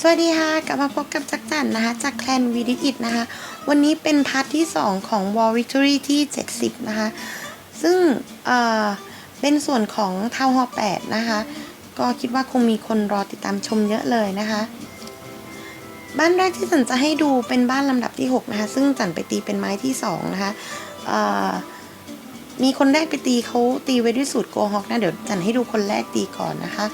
สวัสดีค่ะกลับมาพบกับจักรจันนะคะ จากแคลนวีดิอิตนะคะ วันนี้เป็นพาร์ทที่ 2 ของ War Victory ที่ 70 นะคะ ซึ่งเอ่อเป็นส่วนของเท่าวน์ฮอ8นะคะ ก็คิดว่าคงมีคนรอติดตามชมเยอะเลยนะคะ บ้านแรกที่จันจะให้ดูเป็นบ้านลำดับที่ 6 นะคะ ซึ่งจันไปตีเป็นไม้ที่ 2 นะคะเอ่อมีคนแรกไปตีเขาตีไว้ด้วยสูตรโกฮอกนะ เดี๋ยวจันให้ดูคนแรกตีก่อนนะคะ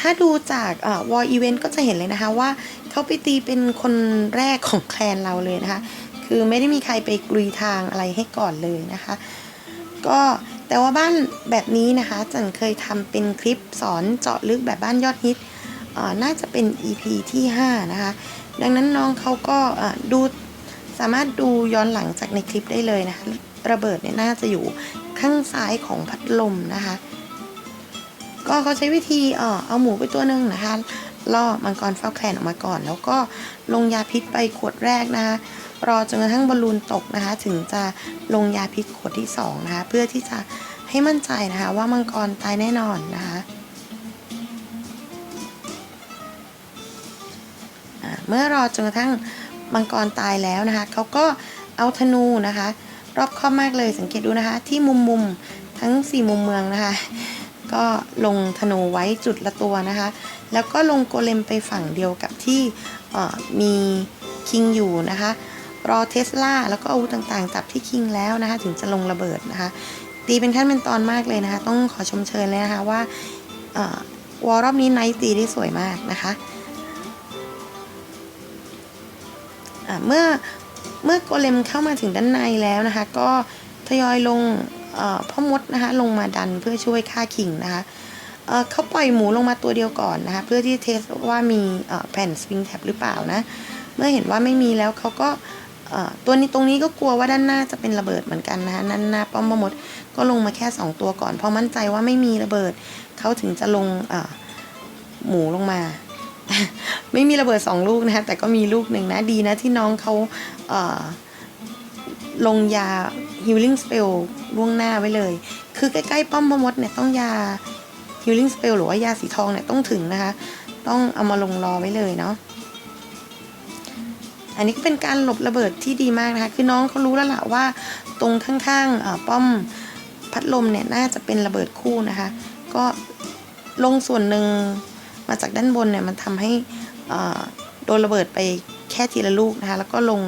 ถ้าดูจากวอลอีเวนต์ก็จะเห็นเลยนะคะว่าเขาไปตีเป็นคนแรกของแคลนเราเลยนะคะ คือไม่ได้มีใครไปกลุยทางอะไรให้ก่อนเลยนะคะ ก็แต่ว่าบ้านแบบนี้นะคะจันเคยทำเป็นคลิปสอนเจาะลึกแบบบ้านยอดฮิตอ่อน่าจะเป็น EP ที่ 5 นะคะ ดังนั้นน้องเขาก็ดูสามารถดูย้อนหลังจากในคลิปได้เลยนะคะ ระเบิดเนี่ยน่าจะอยู่ข้างซ้ายของพัดลมนะคะ ก็เขาใช้วิธีเออเอาหมูไปตัวหนึ่งนะคะล่อมังกรเฝ้าแคลนออกมาก่อน แล้วก็ลงยาพิษไปขวดแรกนะคะรอจนกระทั่งบอลลูนตกนะคะ ถึงจะลงยาพิษขวดที่สองนะคะเพื่อที่จะให้มั่นใจนะคะว่ามังกรตายแน่นอนนะคะเมื่อรอจนกระทั่งมังกรตายแล้วนะคะเขาก็เอาธนูนะคะ รอบคอบมากเลยสังเกตดูนะคะ ที่มุมมุมทั้ง 4 มุมเมืองนะคะ ก็ลงธนูไว้จุดละตัวนะคะ แล้วก็ลงโกเลมไปฝั่งเดียวกับที่มีคิงอยู่นะคะ รอเทสลาแล้วก็อาวุธต่างๆจับที่คิงแล้วนะคะ ถึงจะลงระเบิดนะคะ ตีเป็นขั้นเป็นตอนมากเลยนะคะ ต้องขอชมเชยเลยนะคะว่าเอ่อวอลรอบนี้ไนท์ตีได้สวยมากนะคะะเมื่อเมื่อโกเลมเข้ามาถึงด้านในแล้วนะคะ ก็ทยอยลง พ่อมดนะคะลงมาดันเพื่อช่วยฆ่าคิงนะคะเเขาปล่อยหมูลงมาตัวเดียวก่อนนะคะเพื่อที่เทสว่ามีแผ่นสปริงแท็บหรือเปล่านะเมื่อเห็นว่าไม่มีแล้วเขาก็ตัวนี้ตรงนี้ก็กลัวว่าด้านหน้าจะเป็นระเบิดเหมือนกันนะคะด้านหน้าป้อมมดก็ลงมาแค่ 2 ตัวก่อนเพราะมั่นใจว่าไม่มีระเบิดเขาถึงจะลงหมูลงมาไม่มีระเบิด2ลูกนะคะแต่ก็มีลูกหนึ่งนะดีนะที่น้องเขาเอ่ อลงยา healing spell ล่วงหน้าไว้เลย คือใกล้ๆป้อมมดเนี่ยต้องยา healing spell หรือว่ายาสีทองเนี่ยต้องถึงนะคะ ต้องเอามาลงรอไว้เลยเนาะอันนี้ก็เป็นการหลบระเบิดที่ดีมากนะคะ คือน้องเขารู้แล้วล่ะว่า ตรงข้างๆป้อมพัดลมเนี่ยน่าจะเป็นระเบิดคู่นะคะ ก็ลงส่วนหนึ่งมาจากด้านบนเนี่ยมันทำให้โดนระเบิดไปแค่ทีละลูกนะคะ แล้วก็ลง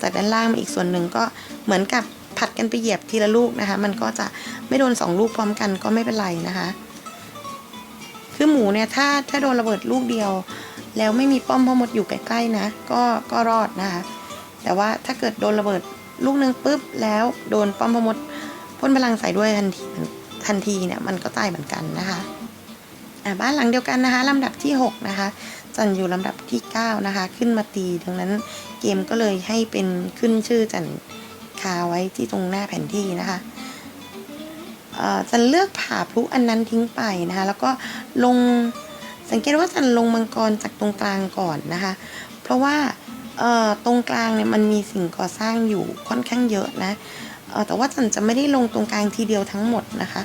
จากด้านล่างมาอีกส่วนหนึ่งก็เหมือนกับ ผัดกันไปเหยียบทีละลูกนะคะ มันก็จะไม่โดนสองลูกพร้อมกันก็ไม่เป็นไรนะคะ คือหมูเนี่ยถ้าถ้าโดนระเบิดลูกเดียว แล้วไม่มีป้อมพ่อมดอยู่ใกล้ๆนะ ก็ก็รอดนะคะ แต่ว่าถ้าเกิดโดนระเบิดลูกหนึ่งปุ๊บแล้วโดนป้อมพ่อมดพ่นพลังใส่ด้วยทันทีทันทีเนี่ยมันก็ตายเหมือนกันนะคะบ้านหลังเดียวกันนะคะลำดับที่ 6 นะคะ จันอยู่ลำดับที่ 9 นะคะ ขึ้นมาตีดังนั้นเกมก็เลยให้เป็นขึ้นชื่อจันาไว้ที่ตรงหน้าแผนที่นะคะเอ่อจันเลือกผ่าพลุอันนั้นทิ้งไปนะคะ แล้วก็ลงสังเกตว่าจันลงมังกรจากตรงกลางก่อนนะคะ เพราะว่าตรงกลางเนี่ยมันมีสิ่งก่อสร้างอยู่ค่อนข้างเยอะนะแต่ว่าจันจะไม่ได้ลงตรงกลางทีเดียวทั้งหมดนะคะ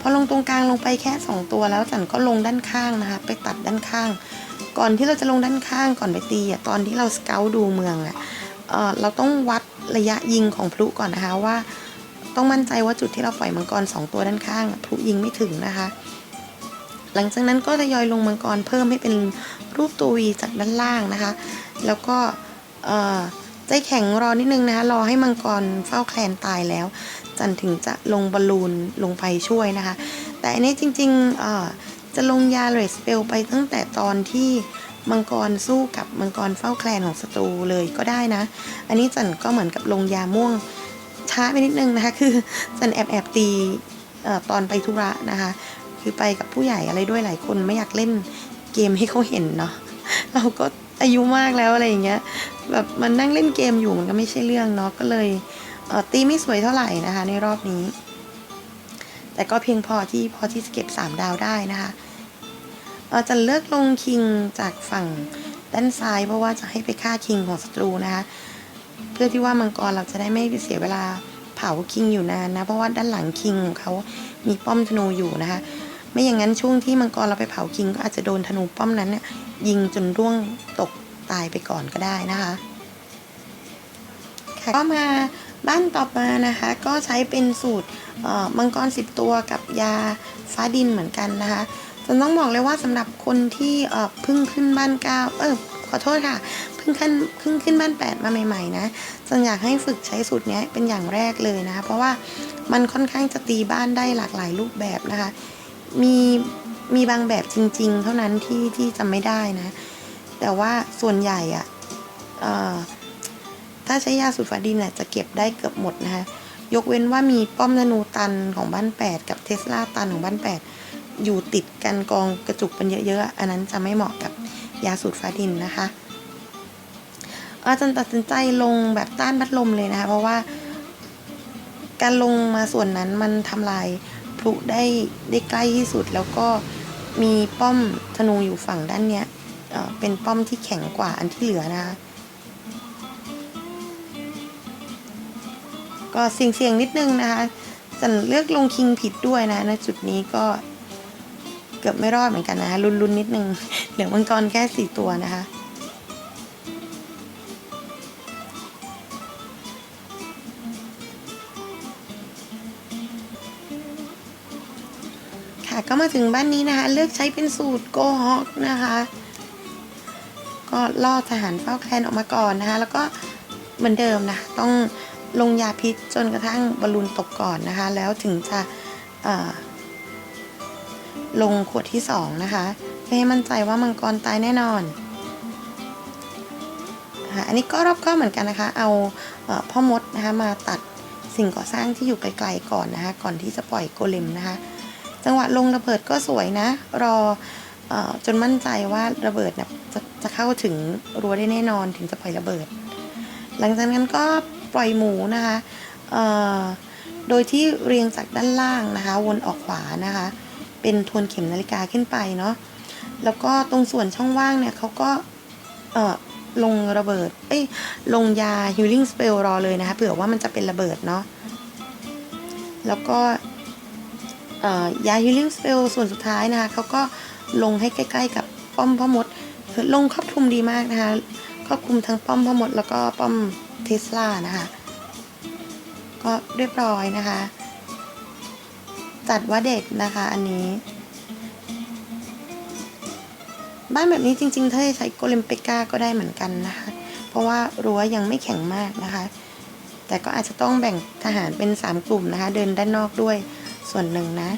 พอลงตรงกลางลงไปแค่ 2 ตัวแล้วจันก็ลงด้านข้างนะคะ ไปตัดด้านข้าง ก่อนที่เราจะลงด้านข้างก่อนไปตีอะตอนที่เราสเกลดูเมืองอะ เเราต้องวัดระยะยิงของพลุก่อนนะคะว่าต้องมั่นใจว่าจุดที่เราปล่อยมังกรสองตัวด้านข้างพลุยิงไม่ถึงนะคะ หลังจากนั้นก็ทยอยลงมังกรเพิ่มให้เป็นรูปตัววีจากด้านล่างนะคะ แล้วก็ใจแข็งรอนิดนึงนะคะรอให้มังกรเฝ้าแคลนตายแล้ว จันถึงจะลงบอลลูนลงไปช่วยนะคะ แต่อันนี้จริงๆจะลงยาเรสเปลไปตั้งแต่ตอนที่ มังกรสู้กับมังกรเฝ้าแคลนของศัตรูเลยก็ได้นะ อันนี้จันก็เหมือนกับลงยาม่วงช้าไปนิดนึงนะคะ คือจันแอบแอบตีตอนไปธุระนะคะ คือไปกับผู้ใหญ่อะไรด้วยหลายคนไม่อยากเล่นเกมให้เขาเห็นเนาะ เราก็อายุมากแล้วอะไรอย่างเงี้ย แบบมันนั่งเล่นเกมอยู่มันก็ไม่ใช่เรื่องเนาะ ก็เลยเตีไม่สวยเท่าไหร่นะคะ ในรอบนี้ แต่ก็เพียงพอที่พอที่จะเก็บ 3 ดาวได้นะคะ เอ่อจะเลือกลงคิงจากฝั่งด้านซ้าย เพราะว่าจะให้ไปฆ่าคิงของศัตรูนะคะ เพื่อที่ว่ามังกรเราจะได้ไม่ไปเสียเวลาเผาคิงอยู่นานนะ เพราะว่าด้านหลังคิงของเขามีป้อมธนูอยู่นะคะ ไม่อย่างนั้นช่วงที่มังกรเราไปเผาคิงก็อาจจะโดนธนูป้อมนั้นเนี่ยยิงจนร่วงตกตายไปก่อนก็ได้นะคะค่ะก็มาบ้านต่อมานะคะ ก็ใช้เป็นสูตรเอ่อมังกร 10 ตัวกับยาฟ้าดินเหมือนกันนะคะ จะต้องบอกเลยว่าสำหรับคนที่เออเพิ่งขึ้นบ้านเก้าเออขอโทษค่ะเพิ่งขึ้นเพิ่งขึ้นบ้าน8มาใหม่ๆนะจะอยากให้ฝึกใช้สูตรนี้เป็นอย่างแรกเลยนะคะเพราะว่ามันค่อนข้างจะตีบ้านได้หลากหลายรูปแบบนะคะ มีมีบางแบบจริง ๆ เท่านั้นที่ที่จำไม่ได้นะ แต่ว่าส่วนใหญ่อะเอ่อถ้าใช้ยาสูตรฟ้าดินเนี่ยจะเก็บได้เกือบหมดนะคะ ยกเว้นว่ามีป้อมธนูตันของบ้าน 8 กับเทสลาตันของบ้าน 8 อยู่ติดกันกองกระจุกกันเยอะๆ อันนั้นจะไม่เหมาะกับยาสูตรฟ้าดินนะคะอาจารย์ตัดสินใจลงแบบต้านพัดลมเลยนะคะ เพราะว่า การลงมาส่วนนั้นมันทำลายพลุได้ได้ใกล้ที่สุด แล้วก็มีป้อมธนูอยู่ฝั่งด้านเนี้ยเเป็นป้อมที่แข็งกว่าอันที่เหลือนะคะก็เสี่ยงๆนิดนึงนะคะจันเลือกลงคิงผิดด้วยนะในจุดนี้ก็ กือบไม่รอดเหมือนกันนะคะลุ้นๆนิดนึงเหลือมังกรแค่สี่ตัวนะคะค่ะก็มาถึงบ้านนี้นะคะ เลือกใช้เป็นสูตรโกฮอกนะคะ ก็ล่อทหารเฝ้าแคลนออกมาก่อนนะคะ แล้วก็เหมือนเดิมนะ ต้องลงยาพิษจนกระทั่งบอลลูนตกก่อนนะคะ แล้วถึงจะ ลงขวดที่สองนะคะเพื่อให้มั่นใจว่ามังกรตายแน่นอนอันนี้ก็รอบก็เหมือนกันนะคะ เอาพ่อมดนะคะมาตัดสิ่งก่อสร้างที่อยู่ไกลๆก่อนนะคะ ก่อนที่จะปล่อยโกเลมนะคะ จังหวะลงระเบิดก็สวยนะ รออจนมั่นใจว่าระเบิดนี่ยจะจะเข้าถึงรั้วได้แน่นอนถึงจะปล่อยระเบิด หลังจากนั้นก็ปล่อยหมูนะคะโดยที่เรียงจากด้านล่างนะคะ วนออกขวานะคะ เป็นทวนเข็มนาฬิกาขึ้นไปเนาะแล้วก็ตรงส่วนช่องว่างเนี่ยเขาก็เอ่อลงระเบิด เอ้ย ลงยา healing spell รอเลยนะคะเผื่อว่ามันจะเป็นระเบิดเนาะแล้วก็เออยา healing spell ส่วนสุดท้ายนะคะเขาก็ลงให้ใกล้ ๆ กับป้อมพ่อมดลงครอบคลุมดีมากนะคะครอบคลุมทั้งป้อมพ่อมดแล้วก็ป้อมเทสลานะคะก็เรียบร้อยนะคะ จัดว่าเด็ดนะคะอันนี้ บ้านแบบนี้จริงๆ ถ้าใช้โกเลมเปกาก็ได้เหมือนกันนะคะ เพราะว่ารั้วยังไม่แข็งมากนะคะ แต่ก็อาจจะต้องแบ่งทหารเป็น 3 กลุ่มนะคะ เดินด้านนอกด้วยส่วนหนึ่งนะ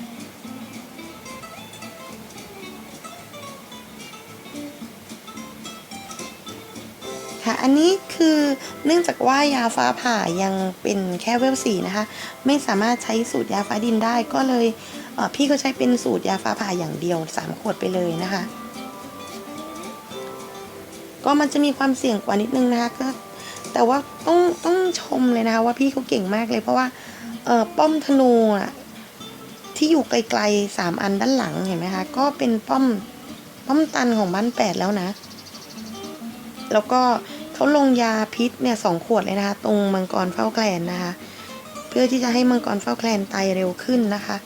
อันนี้คือเนื่องจากว่ายาฟ้าผ่ายังเป็นแค่เวลสี่นะคะ ไม่สามารถใช้สูตรยาฟ้าดินได้ก็เลยเพี่ก็ใช้เป็นสูตรยาฟ้าผ่าอย่างเดียว 3 ขวดไปเลยนะคะ ก็มันจะมีความเสี่ยงกว่านิดนึงนะคะก็แต่ว่าต้องต้องชมเลยนะคะว่าพี่เขาเก่งมากเลย เพราะว่าเออป้อมธนูอะที่อยู่ไกลๆสามอันด้านหลังเห็นไหมคะ ก็เป็นป้อมป้อมตันของบ้านแปดแล้วนะ แล้วก็ เขาลงยาพิษเนี่ยสองขวดเลยนะคะ ตรงมังกรเฝ้าแคลนนะคะ เพื่อที่จะให้มังกรเฝ้าแคลนตายเร็วขึ้นนะคะ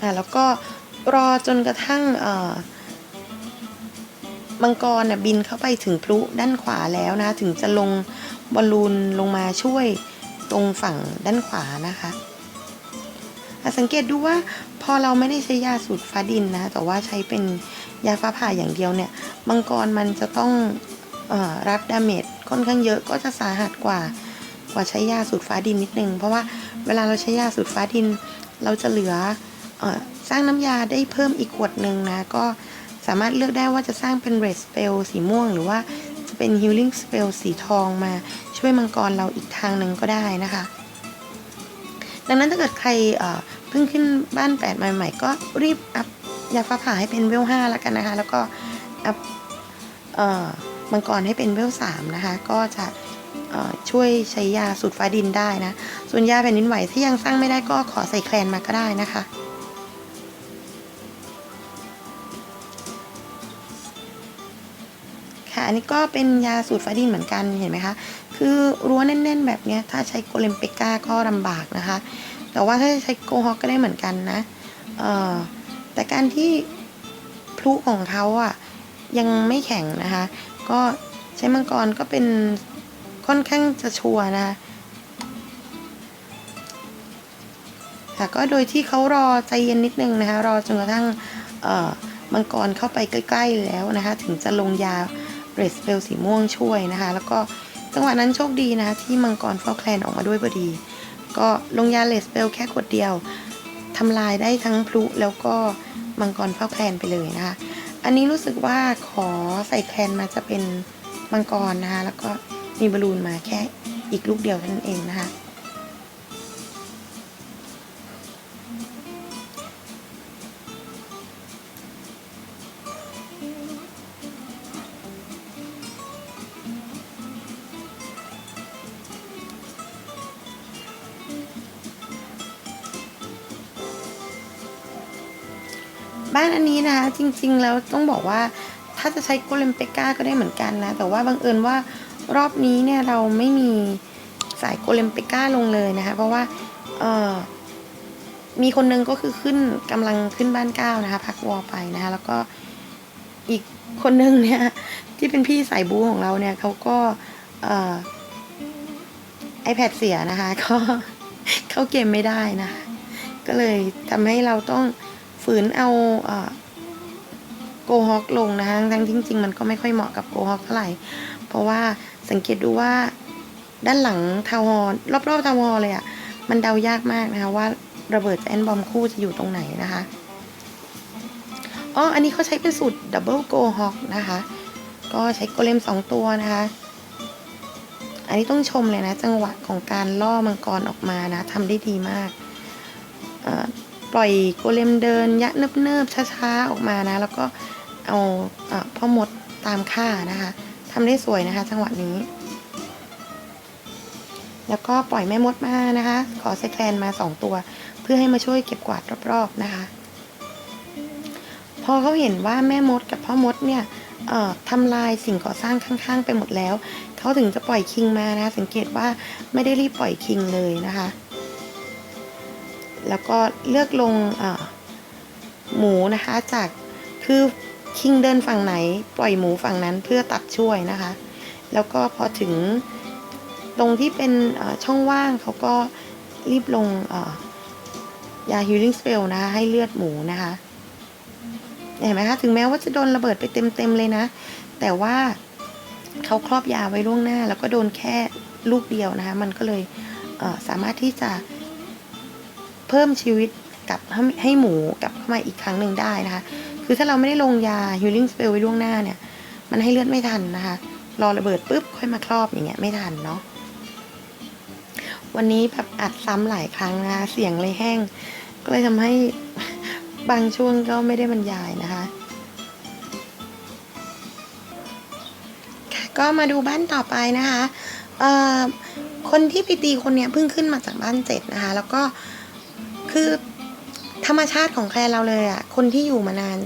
อ่าแล้วก็รอจนกระทั่งเอ่อมังกรน่ะบินเข้าไปถึงพลุด้านขวาแล้วนะ ถึงจะลงบอลลูนลงมาช่วยตรงฝั่งด้านขวานะคะอะสังเกตดูว่าพอเราไม่ได้ใช้ยาสูตรฟ้าดินนะ แต่ว่าใช้เป็น ยาฟ้าผ่าอย่างเดียวเนี่ยมังกรมันจะต้องอรับดาเมจค่อนข้างเยอะก็จะสาหัสกว่ากว่าใช้ยาสูตรฟ้าดินนิดนึง เพราะว่าเวลาเราใช้ยาสูตรฟ้าดิน เราจะเหลืออสร้างน้ำยาได้เพิ่มอีกขวดหนึ่งนะก็สามารถเลือกได้ว่าจะสร้างเป็น red spell สีม่วง หรือว่าจะเป็น healing spell สีทองมาช่วยมังกรเราอีกทางหนึ่งก็ได้นะคะ ดังนั้นถ้าเกิดใครเพิ่งขึ้นบ้านแปดใหม่ๆ ก็รีบอัพ ยาฟ้าผ่าให้เป็นเวลห้าแล้วกันนะคะ แล้วก็อัพมังกรให้เป็นเวลสามนะคะ ก็จะช่วยใช้ยาสูตรฟ้าดินได้นะ ส่วนยาแผ่นดินไหวที่ยังสร้างไม่ได้ก็ขอใส่แคลนมาก็ได้นะคะค่ะอันนี้ก็เป็นยาสูตรฟ้าดินเหมือนกันเห็นไหมคะ คือรั้วแน่น ๆ แบบเนี้ยถ้าใช้โกเลมเปก้าก็ลำบากนะคะ แต่ว่าถ้าใช้โกฮอกก็ได้เหมือนกันนะ เออ แต่การที่พลุของเขาอะยังไม่แข็งนะคะ ก็ใช้มังกรก็เป็นค่อนข้างจะชัวร์นะคะค่ะก็โดยที่เขารอใจเย็นนิดนึงนะคะ รอจนกระทั่งมังกรเข้าไปใกล้ๆแล้วนะคะ ถึงจะลงยาเรสเปลสีม่วงช่วยนะคะ แล้วก็จังหวะนั้นโชคดีนะคะ ที่มังกรฟอลแคลนออกมาด้วยพอดี ก็ลงยาเรสเปลแค่ขวดเดียว ทำลายได้ทั้งพลุแล้วก็มังกรเฝ้าแคลนไปเลยนะคะ อันนี้รู้สึกว่าขอใส่แคลนมาจะเป็นมังกรนะคะ แล้วก็มีบอลลูนมาแค่อีกลูกเดียวเท่านั้นเองนะคะ บ้านอันนี้นะคะจริง ๆ แล้วต้องบอกว่าถ้าจะใช้โกเลมเปก้าก็ได้เหมือนกันนะ แต่ว่าบังเอิญว่ารอบนี้เนี่ยเราไม่มีสายโกเลมเปก้าลงเลยนะคะเพราะว่าเออมีคนนึงก็คือขึ้นกำลังขึ้นบ้านเก้านะคะพักวอไปนะคะแล้วก็อีกคนนึงเนี่ยที่เป็นพี่สายบูของเราเนี่ยเขาก็เอ่อ iPad เสียนะคะก็เข้าเกมไม่ได้นะคะก็เลยทำให้เราต้อง ฝืนเอาโกฮอกลงนะคะทั้งจริง ๆ มันก็ไม่ค่อยเหมาะกับโกฮอกเท่าไหร่ เพราะว่าสังเกตดูว่าด้านหลังทาวน์รอบๆทาวน์เลยอะ่ะ มันเดายากมากนะคะว่าระเบิดแอนบอมคู่จะอยู่ตรงไหนนะคะ อ๋อ อันนี้เขาใช้เป็นสูตรดับเบิลโกฮอกนะคะ ก็ใช้โกเลมสองตัวนะคะ อันนี้ต้องชมเลยนะ จังหวะของการล่อมังกรออกมานะทำได้ดีมากเอ่อ ปล่อยโกเลมเดิน ยะเนิบๆช้าๆออกมานะ แล้วก็เอาเอพ่อมดตามฆ่านะคะทำได้สวยนะคะ จังหวะนี้ แล้วก็ปล่อยแม่มดมานะคะ ขอเซแคลนมาสองตัว เพื่อให้มาช่วยเก็บกวาดรอบๆนะคะ พอเขาเห็นว่าแม่มดกับพ่อมดเนี่ยทำลายสิ่งก่อสร้างข้างๆ ไปหมดแล้ว เขาถึงจะปล่อยคิงมานะ สังเกตว่าไม่ได้รีบปล่อยคิงเลยนะคะ แล้วก็เลือกลงหมูนะคะจากคือคิงเดินฝั่งไหน ปล่อยหมูฝั่งนั้นเพื่อตัดช่วยนะคะ แล้วก็พอถึงตรงที่เป็นช่องว่างเขาก็รีบลงยา healing spell นะคะให้เลือดหมูนะคะ เห็นไหมคะถึงแม้ว่าจะโดนระเบิดไปเต็มๆเลยนะ แต่ว่าเขาครอบยาไว้ล่วงหน้า แล้วก็โดนแค่ลูกเดียวนะคะ มันก็เลยสามารถที่จะ เพิ่มชีวิตกับให้หมูกลับเข้ามาอีกครั้งหนึ่งได้นะคะ คือถ้าเราไม่ได้ลงยา healing spell ไว้ล่วงหน้าเนี่ย มันให้เลือดไม่ทันนะคะ รอระเบิดปุ๊บค่อยมาครอบอย่างเงี้ยไม่ทันเนาะ วันนี้แบบอัดซ้ำหลายครั้งนะคะเสียงเลยแห้ง ก็เลยทำให้บางช่วงก็ไม่ได้บรรยายนะคะก็มาดูบ้านต่อไปนะคะเอ่อคนที่ไปตีคนเนี้ยเพิ่งขึ้นมาจากบ้านเจ็ดนะคะ แล้วก็ คือธรรมชาติของแคลเราเลยอะ่ะคนที่อยู่มานาน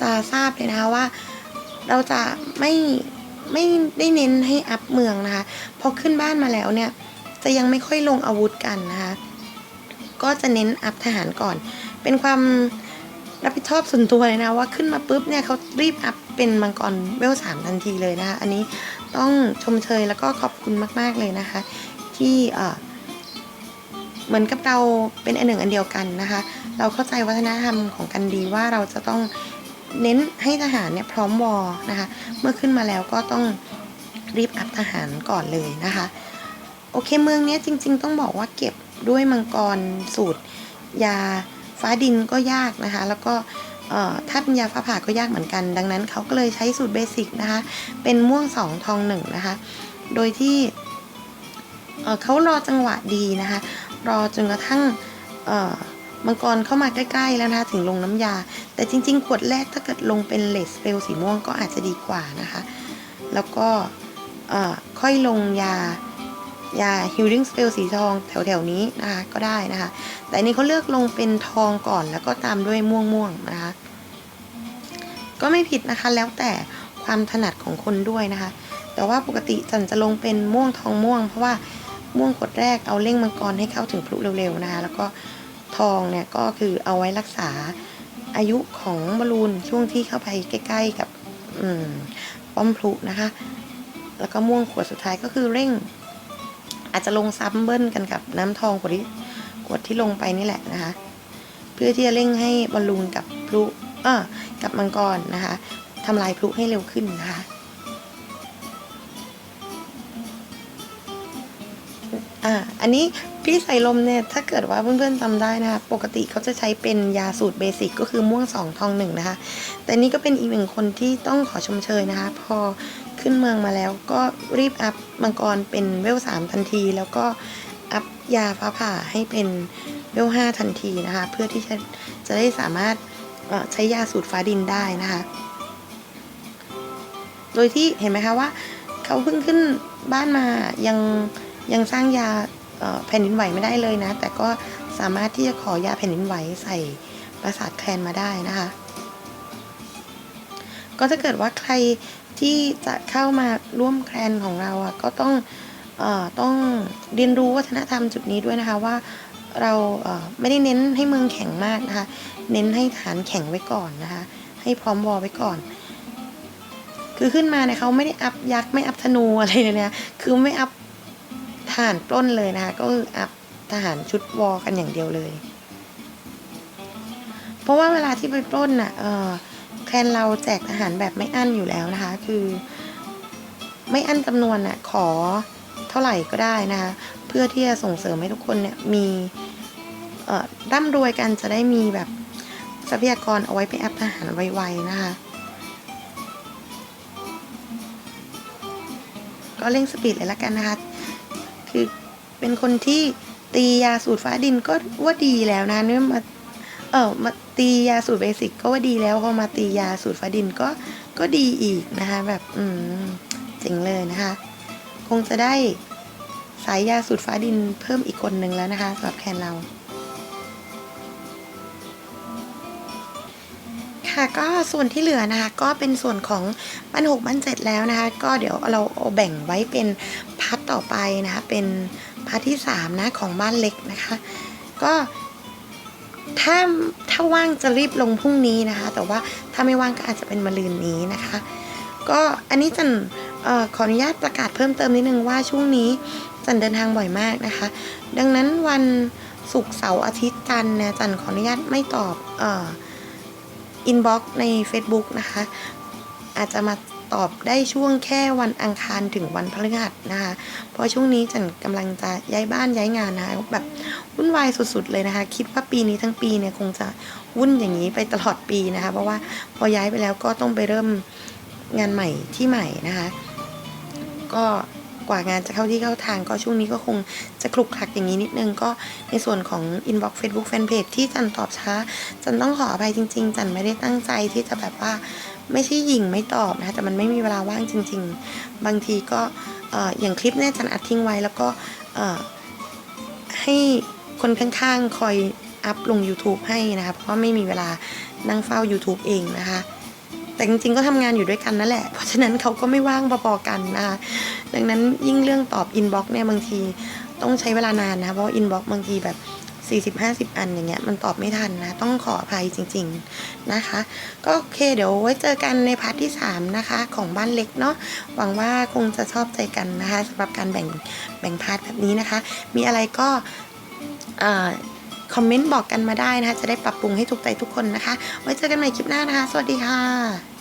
จะทราบเลยนะคะว่า เราจะไม่ไม่ได้เน้นให้อัพเมืองนะคะพอขึ้นบ้านมาแล้วเนี่ย จะยังไม่ค่อยลงอาวุธกันนะคะก็จะเน้นอัพทหารก่อน เป็นความรับผิดชอบส่วนตัวเลยนะว่าขึ้นมาปุ๊บเนี่ยเขารีบอัพเป็นมังกรเวลสามทันทีเลยนะคะอันนี้ต้องชมเชยแล้วก็ขอบคุณมาก ๆเลยนะคะ ที่เอ่อ เหมือนกับเราเป็นอันหนึ่งอันเดียวกันนะคะ เราเข้าใจวัฒนธรรมของกันดีว่าเราจะต้องเน้นให้ทหารเนี่ยพร้อมวอนะคะ เมื่อขึ้นมาแล้วก็ต้องรีบอัพทหารก่อนเลยนะคะ โอเคเมืองนี้จริง ๆ ต้องบอกว่าเก็บด้วยมังกรสูตร ยาฟ้าดินก็ยากนะคะ แล้วก็ถ้าเป็นยาฟ้าผ่าก็ยากเหมือนกัน ดังนั้นเขาก็เลยใช้สูตรเบสิกนะคะ เป็นม่วงสองทองหนึ่งนะคะ โดยที่เขารอจังหวะดีนะคะ รอจนกระทั่งมังกรเข้ามาใกล้ ๆ แล้วนะคะถึงลงน้ำยา แต่จริง ๆ ขวดแรกถ้าเกิดลงเป็นเลสเปลสีม่วงก็อาจจะดีกว่านะคะ แล้วก็ค่อยลงยายา healing spell สีทองแถว ๆ นี้นะคะก็ได้นะคะ แต่นี้เขาเลือกลงเป็นทองก่อนแล้วก็ตามด้วยม่วงม่วงนะคะ ก็ไม่ผิดนะคะแล้วแต่ความถนัดของคนด้วยนะคะ แต่ว่าปกติจันจะลงเป็นม่วงทองม่วง เพราะว่า ม่วงขวดแรกเอาเร่งมังกรให้เข้าถึงพลุเร็วๆนะคะ แล้วก็ทองเนี่ยก็คือเอาไว้รักษาอายุของบอลลูนช่วงที่เข้าไปใกล้ ๆ กับอืมป้อมพลุนะคะ แล้วก็ม่วงขวดสุดท้ายก็คือเร่ง อาจจะลงซ้ำเบิ้ลกันกับน้ำทองขวดที่ขวดที่ลงไปนี่แหละนะคะ เพื่อที่จะเร่งให้บอลลูนกับพลุเออกับมังกรนะคะทำลายพลุให้เร็วขึ้นนะคะ อ่าอันนี้พี่ใส่ลมเนี่ยถ้าเกิดว่าเพื่อนๆจำได้นะคะปกติเขาจะใช้เป็นยาสูตรเบสิกก็คือม่วงสองทองหนึ่งนะคะ แต่นี่ก็เป็นอีกหนึ่งคนที่ต้องขอชมเชยนะคะ พอขึ้นเมืองมาแล้วก็รีบอัพมังกรเป็นเวลสามทันที แล้วก็อัพยาฟ้าผ่าให้เป็นเวลห้าทันทีนะคะ เพื่อที่จะจะได้สามารถใช้ยาสูตรฟ้าดินได้นะคะ โดยที่เห็นไหมคะว่าเขาเพิ่งขึ้นบ้านมายัง ยังสร้างยาแผ่นดินไหวไม่ได้เลยนะ แต่ก็สามารถที่จะขอยาแผ่นดินไหวใส่ปราสาทแคลนมาได้นะคะ ก็ถ้าเกิดว่าใครที่จะเข้ามาร่วมแคลนของเราอะก็ต้องอต้องเรียนรู้วัฒนธรรมจุดนี้ด้วยนะคะว่าเราไม่ได้เน้นให้เมืองแข็งมากนะคะ เน้นให้ฐานแข็งไว้ก่อนนะคะ ให้พร้อมวอลไว้ก่อน คือขึ้นมาเนี่ยเขาไม่ได้อัพยักษ์ไม่อัพธนูอะไรเลยนะคือไม่อัพ ทหารปล้นเลยนะคะ ก็คืออัพทหารชุดวอลกันอย่างเดียวเลย เพราะว่าเวลาที่ไปปล้นน่ะเออแคนเราแจกทหารแบบไม่อั้นอยู่แล้วนะคะ คือ ไม่อั้นจำนวนน่ะขอเท่าไหร่ก็ได้นะคะ เพื่อที่จะส่งเสริมให้ทุกคนเนี่ยมีร่ำรวยกันจะได้มีแบบทรัพยากรเอาไว้ไปอัพทหารไวๆนะคะ ก็เร่งสปีดเลยละกันนะคะ คือเป็นคนที่ตียาสูตรฟ้าดินก็ว่าดีแล้วนะเนี่ยมาเออมาตียาสูตรเบสิกก็ว่าดีแล้วพอมาตียาสูตรฟ้าดินก็ก็ดีอีกนะคะ แบบอืมเจ๋งเลยนะคะ คงจะได้สายยาสูตรฟ้าดินเพิ่มอีกคนหนึ่งแล้วนะคะสำหรับแคนเราค่ะก็ส่วนที่เหลือนะคะก็เป็นส่วนของบ้านหกบ้านเจ็ดแล้วนะคะ ก็เดี๋ยวเราเอาแบ่งไว้เป็น ต่อไปนะคะเป็นพาร์ทที่สามนะของบ้านเล็กนะคะ ก็ถ้าถ้าว่างจะรีบลงพรุ่งนี้นะคะ แต่ว่าถ้าไม่ว่างก็อาจจะเป็นมะรืนนี้นะคะ ก็อันนี้จันออขออนุญาตประกาศเพิ่มเติมนิดนึงว่าช่วงนี้จันเดินทางบ่อยมากนะคะ ดังนั้นวันศุกร์เสาร์อาทิตย์จันนี่ยจันขออนุญาตไม่ตอบอ,อ,อินบ็อกซ์ใน Facebook นะคะ อาจจะมา ตอบได้ช่วงแค่วันอังคารถึงวันพฤหัสนะคะ เพราะช่วงนี้จันกำลังจะย้ายบ้านย้ายงานนะคะแบบวุ่นวายสุดๆเลยนะคะ คิดว่าปีนี้ทั้งปีเนี่ยคงจะวุ่นอย่างนี้ไปตลอดปีนะคะ เพราะว่าพอย้ายไปแล้วก็ต้องไปเริ่มงานใหม่ที่ใหม่นะคะ ก็กว่างานจะเข้าที่เข้าทางก็ช่วงนี้ก็คงจะคลุกคลักอย่างนี้นิดนึงก็ในส่วนของ inbox Facebook Fanpage ที่จันตอบช้า จันต้องขออภัยจริง ๆ จันไม่ได้ตั้งใจที่จะแบบว่า ไม่ใช่หยิงไม่ตอบนะคะแต่มันไม่มีเวลาว่างจริง ๆ บางทีก็ออย่างคลิปเนี่ยจันอัดทิ้งไว้แล้วก็ให้คนข้างๆ คอยอัพลง YouTube ให้นะคะเพราะว่าไม่มีเวลานั่งเฝ้า YouTube เองนะคะ แต่จริงๆ ก็ทำงานอยู่ด้วยกันนั่นแหละ เพราะฉะนั้นเขาก็ไม่ว่างพอๆกันนะคะดังนั้นยิ่งเรื่องตอบอินบ็อกซ์เนี่ยบางทีต้องใช้เวลานานนะคะเพราะอินบ็อกซ์บางทีแบบ 40-50 อันอย่างเงี้ยมันตอบไม่ทันนะ ต้องขออภัยจริง ๆนะคะ ก็โอเคเดี๋ยวไว้เจอกันในพาร์ทที่ 3 นะคะ ของบ้านเล็กเนาะหวังว่าคงจะชอบใจกันนะคะสำหรับการแบ่งแบ่งพาร์ทแบบนี้นะคะ มีอะไรก็คอมเมนต์บอกกันมาได้นะคะ จะได้ปรับปรุงให้ถูกใจทุกคนนะคะ ไว้เจอกันใหม่คลิปหน้านะคะ สวัสดีค่ะ